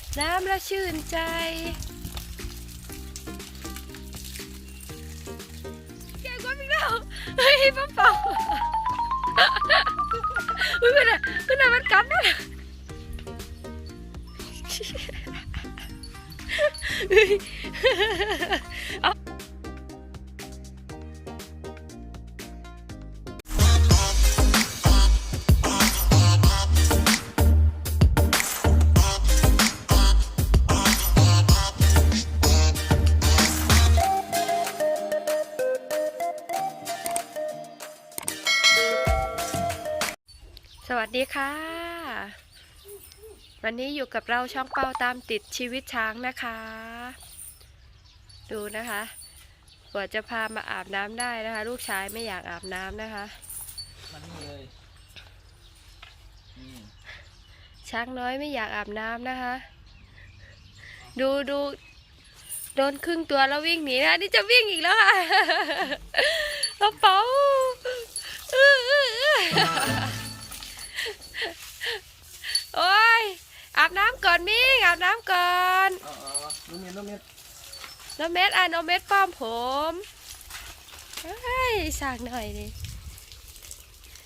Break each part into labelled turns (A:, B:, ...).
A: บน้ำและชื่นใจแกก็ไม่ได้เฮ้ยป้าเป่าอุ้ยเป็นอะเป็นอะมันกลับนะเฮ้ย สวัสดีค่ะ วันนี้อยู่กับเราช่องเป้าตามติดชีวิตช้างนะคะ ดูนะคะกว่าจะพามาอาบน้ำได้นะคะ ลูกชายไม่อยากอาบน้ำนะคะ
B: มันนี่เลยนี่
A: ช้างน้อยไม่อยากอาบน้ำนะคะ ดูดูโดนครึ่งตัวแล้ววิ่งหนีนะนี่จะวิ่งอีกแล้วค่ะกระเป๋าอื้ออื้ออื้อ โอ้ยอาบน้ำก่อนมิ่งอาบน้ำก่อน
B: เอ๋อาลูกเม็ดลูกเม็ด
A: น้องเม็ดอะน้องเม็ดป้อมผมเฮ้ยสากหน่อยดิ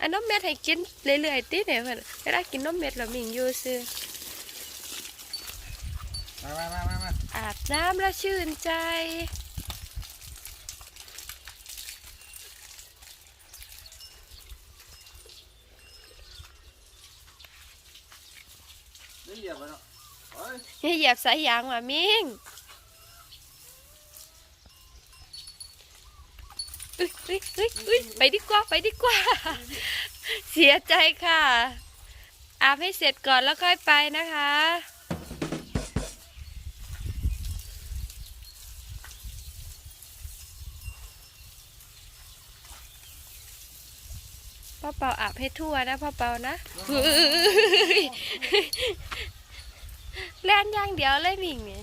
A: อันน้องเม็ดให้กินเรื่อยๆติเนี่ยเพื่อนเวลากินน้องเม็ดแล้วมิ่งอยู่ซื้อ
B: มามามามามา
A: อาบน้ำแล้วชื่นใจ
B: เหยียบไปเนาะโอ้ย
A: อย่าเหยียบสายยางว่ะมิงอุ๊ยอุ๊ยอุ๊ยอุ๊ยไปดีกว่าไปดีกว่า เสียใจค่ะ อาบให้เสร็จก่อนแล้วค่อยไปนะคะ พ่อเปาอาบให้ทั่วนะพ่อเปานะแล่นย่างเดียวเลยมิงเนี่ย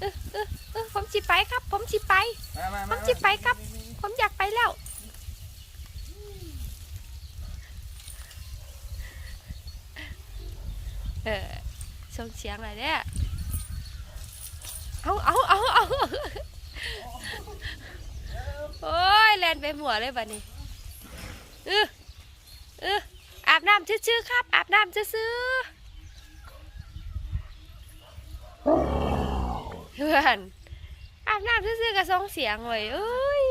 B: เอ
A: อเออเออผมจิไปครับ ผมจิไป
B: มาม
A: จะไปครับ ผมอยากไปแล้วเออส่งเสียงอะไรเนี่ยเอาเอาเอาเอา โอ้ยแลนไปหัวเลยบัดนี้เออเอออาบน้ำซื่อๆครับ อาบน้ำซื่อๆเพื่อนอาบน้ำซื่อๆกับส่งเสียงไว้ยเอ้ย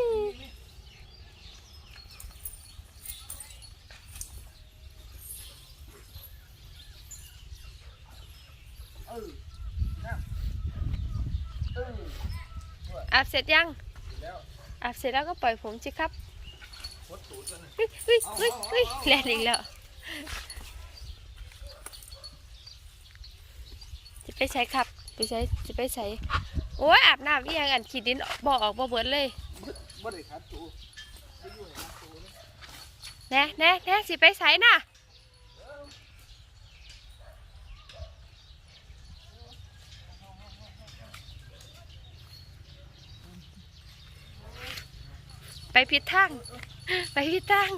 B: อา
A: บเสร็จยัง อาบเสร็จแล้วก็ปล่อยผมสิครับ
B: พดตูดกันนะ
A: เฮ้ยเฮ้ยเฮ้ยเฮ้ยแล่นอีกแล้วจะไปใช้ครับ ไปใช้จะไปใช้โอ้ยอาบน้ำอีหยังอันขีดดินบ่ออกบ่เบิดเลย
B: บ่ได้ขัดตูไม่อยู่ในขัดตูนะ
A: แน่แน่แน่สิไปใช้น่ะ ผิดทาง ไปผิดทาง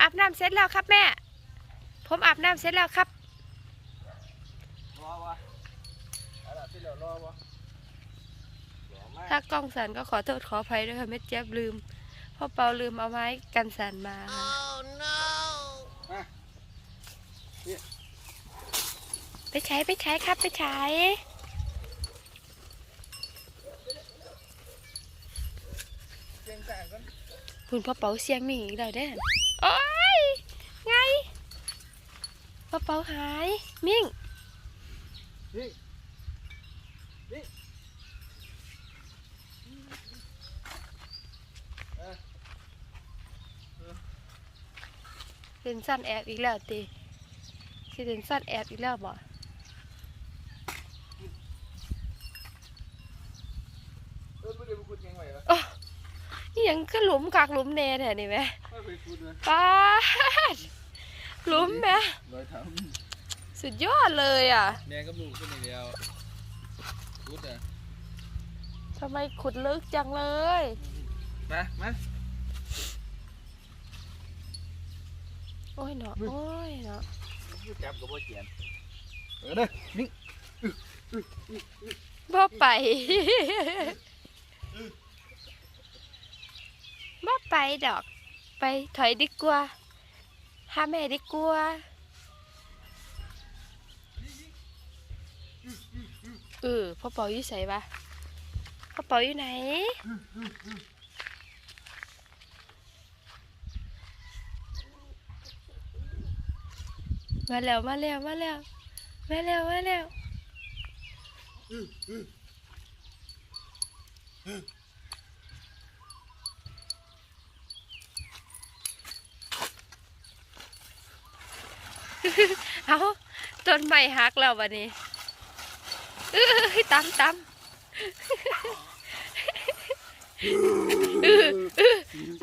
A: อาบน้ำเสร็จแล้วครับแม่ ผมอาบน้ำเสร็จแล้วครับ
B: รอวะเอาล่ะที่เหลือรอวะรอมาก
A: ถ้ากล้องสั่นก็ขอโทษขออภัยด้วยค่ะแม่เจี๊ยบลืมพ่อเปาลืมเอาไม้กันสั่นมาค่ะ
B: มา
A: ไปใช้ไปใช้ครับไปใช้
B: เสียงต่างกัน
A: คุณพ่อเปาเสียงหนีอีกแล้วเด้อโอ้ยไงพ่อเปาหายมิ่ง
B: นี่นี่เออ
A: เล่นสั้นแอบอีกแล้วตีสิเล่นสั้นแอบอีกแล้วบ่
B: เออไม่ได้ไปขุดยังไงวะ
A: นี่ ยังก็หลุมคักหลุมแน่แท้นี่ไหม
B: ไม่ไปขุดเลย
A: ป้าดหลุมไหม
B: รอยเท้า
A: สุดยอดเลยอะ
B: แม่กับลูกขึ้นอย่างเดียวขุดอะ
A: ทำไมขุดลึกจังเลย
B: ไปมามา
A: โอ้ยเนาะโอ้ยเนาะ
B: จับกับบ่เจียนเออเด้อนิ่ง
A: บ่ไป บ่ไปดอก ไปถอยดีกว่าหาแม่ดีกว่าเออพ่อเปาอยู่ไสวะพ่อเปาอยู่ไหนมาแล้วมาแล้วมาแล้วมาแล้วมาแล้ว เอาต้นไม้หักแล้ววันนี้เอ้ยตำตำ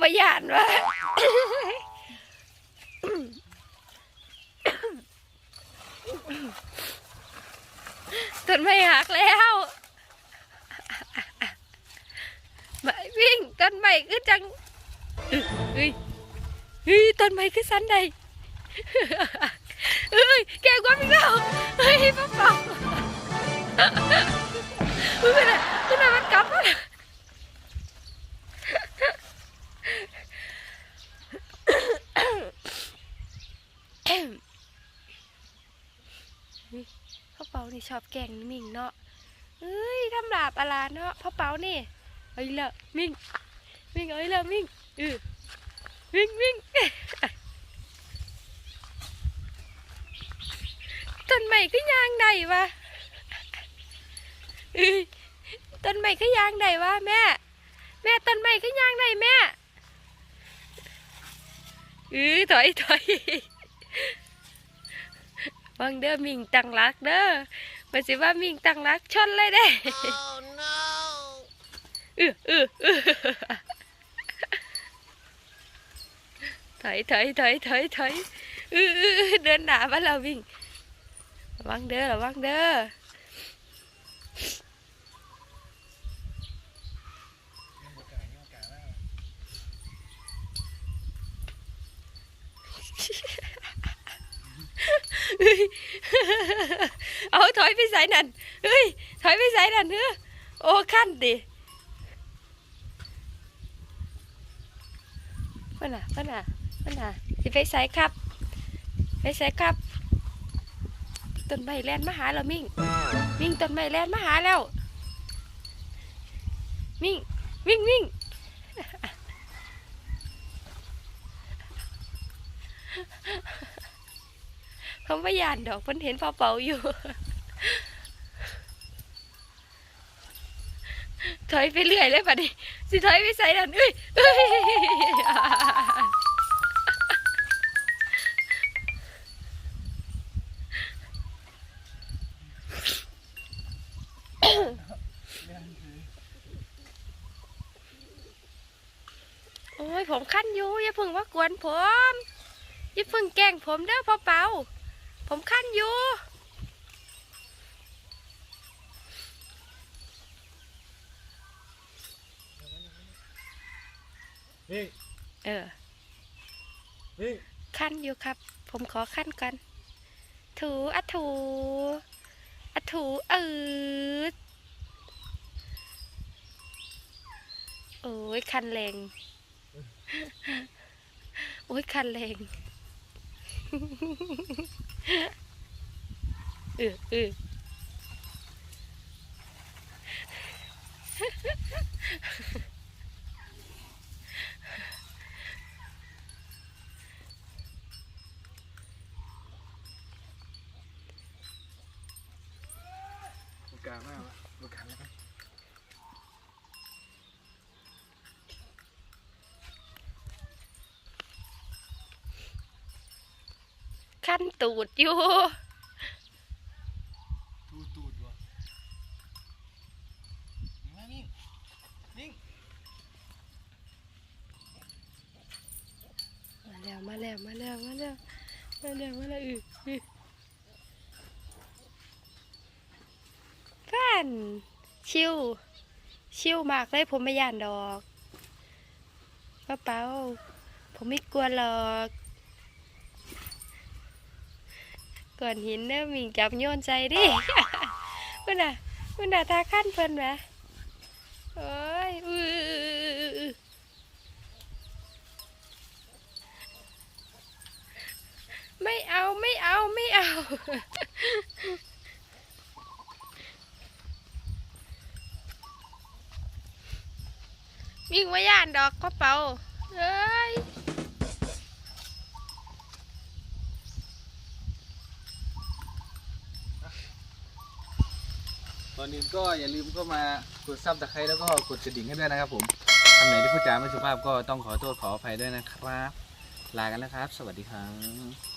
A: มาหยานวะต้นไม้หักแล้วมาวิ่งต้นไม้คือจังเฮ้ยเฮ้ยต้นไม้คือสันใด เฮ้ยแกกว่าพี่เราเฮ้ยป้าเป่าเฮ้ยเป็นไงเป็นไงมันกลับมาพ่อเปานี่ชอบแกงมิงเนาะเอ้ยทำบาปอะไรเนาะพ่อเปานี่เอาอีกแล้วมิ่งมิงเอาอีกแล้วมิ่งเออมิงมิง ต้นให ม่ก็ยางใดวะเอ้ยต้นใหม่ก็ยางใดวะแม่ แม่ต้นใหม่ก็ยางใดแม่เออถอยถอยวังเด้อมิงตังรักเด้อมาสิว่ามิงตังรักชนเลยเด้
C: Oh no!
A: เออเออเออถอยถอยถอยถอยถอยเออเออเออเดินหนามาเราวิ่ง ระวังเด้อระวังเด้อเอาถอยไปใส่นั่นเฮ้ยถอยไปใส่นั่นเฮ้อโอ้ขั้นดิเพื่อนน่ะเพื่อนน่ะเพื่อนน่ะสิไปใส่ครับ ไปใส่ครับ ต้นไม้แลนมาหาเรามิ่ง มิ่งต้นไม้แลนมาหาแล้ว มิ่งมิ่งมิ่งเขาไม่ยานดอกเพิ่นเห็นพ่อเป่าอยู่ถอยไปเรื่อยเลยป่ะดิสิถอยไปใส่ดันเอ้ย โอ้ยผมขั้นอยู่อย่าเพึ่งว่ากวนผมอย่าเพึ่งแกล้งผมเด้อพ่อเป่าผมขั้นอยู่
B: นี่
A: เออ
B: นี่
A: ขั้นอยู่ครับ ผมขอขั้นก่อนถูอะถูอะ ถูเออโอ้ยคันแรงโอ้ยคันแรงเออเออ
B: บุกกามากวะบุกกาแล้ว
A: ขั้นตูดอยู่
B: ตูดตูดวะมานิ่งนิ่ง
A: มาแล้วมาแล้วมาแล้วมาแล้วมาแล้วมาแล้วอืออือฟันชิวชิวมากเลยผมไม่ย่านดอกป้าเปาผมไม่กลัวหรอก ก่อนหินเด้อมิงจับโยนใจดิคุณน่ะคุณน่ะทาขั้นเพิ่นไหมโอ้ยอือไม่เอาไม่เอาไม่เอาวิ่งว่าย่านดอกกระเป๋า เอ้ย
B: ตอนนี้ก็อย่าลืมก็มากดซับตะไคร้แล้วก็กดกระดิ่งให้ด้วยนะครับผมคำไหนที่พูดจาไม่สุภาพก็ต้องขอโทษขออภัยด้วยนะครับ ลากันแล้วครับ สวัสดีครับ